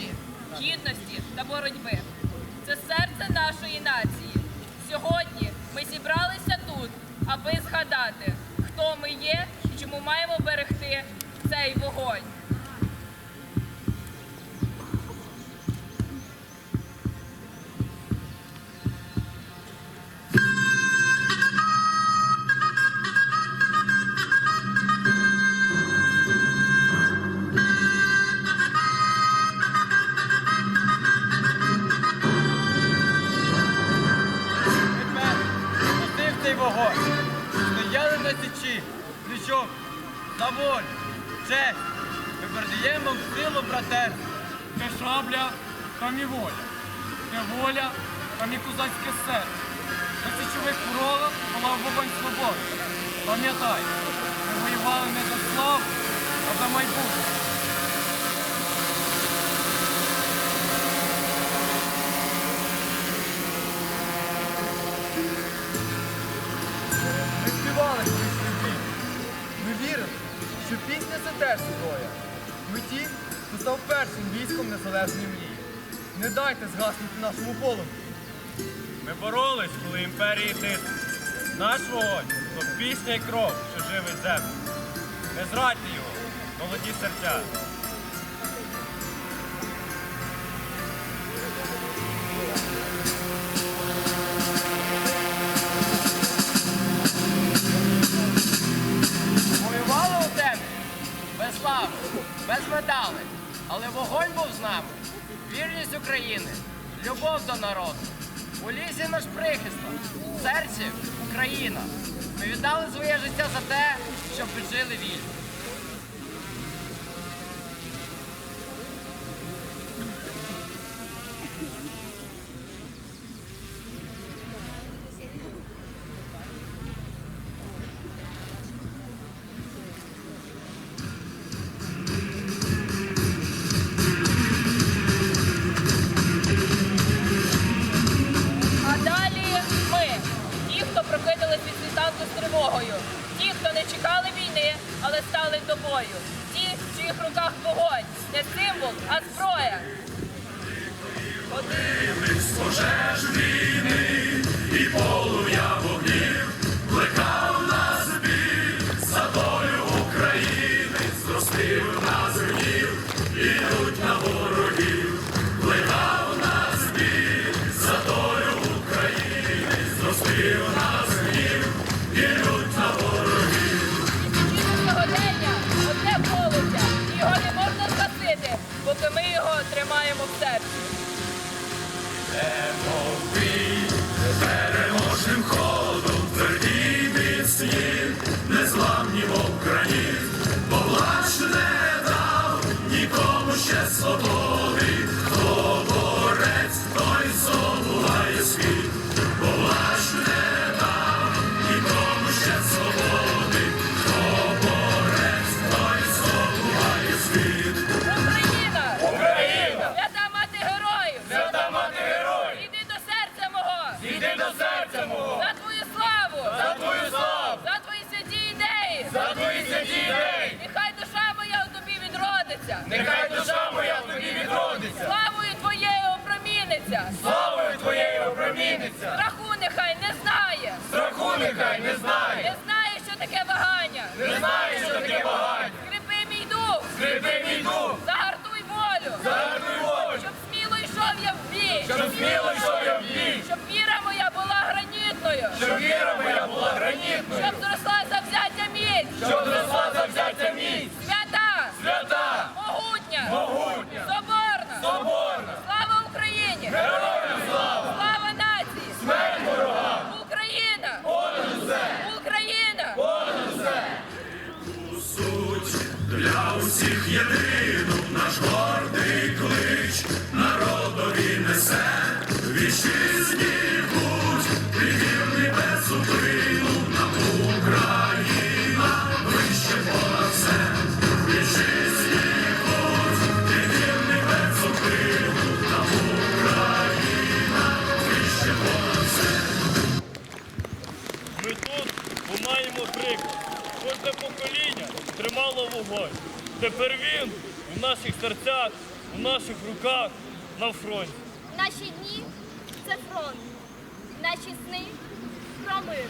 волі, гідності та боротьби. Це серце нашої нації. Сьогодні ми зібралися тут, аби згадати, носив. Стояли на січі, плечом, за волю, честь. Ми передаємо силу братерства. Де шабля, там і воля. Де воля, там і козацьке серце. На січових порогах палав вогонь свободи. Пам'ятай, ми воювали не за славу, а за майбутнє. Теж зброя. Ми ті, хто став першим військом незалежної мрії. Не дайте згаснути нашому полум'ю. Ми боролись, коли імперії тисне. Наш вогонь то пісня і кров, що живить землю. Не зрадьте його, молоді серця. Без але вогонь був з нами. Вірність України, любов до народу. У лісі наш прихисток, в серці Україна. Ми віддали своє життя за те, щоб жили вільно. Але стали до бою, ті, в чиїх руках вогонь, не символ, а зброя. Чому тримаємо ходом серці. Україна! Нехай не знає! Не знає, що таке вагання! Не знає, що таке вагання. Скрипи мій дух! Скрипи мій дух! Загартуй волю! Загартуй волю! Щоб сміло йшов я в бій! Щоб сміло йшов я в бій! Щоб віра моя була гранітною! Щоб віра моя була гранітною! Щоб зросла завзяття міць! Щоб єдину наш гордий клич народові несе вітчизні путь, пригірний без зупину нам Україна вище понад все. Вітчизні путь, пригірний без зупину нам Україна вище понад. Ми тут, маємо приклад. Кожне покоління тримало вогонь. Тепер він в наших серцях у наших руках на фронті. Наші дні це фронт, наші сни про мир.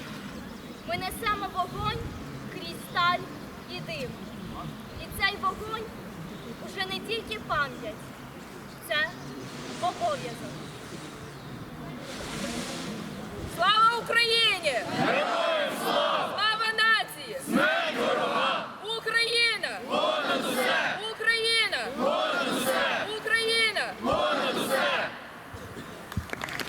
Ми несемо вогонь крізь сталь і дим. І цей вогонь уже не тільки пам'ять, це обов'язок. Слава Україні!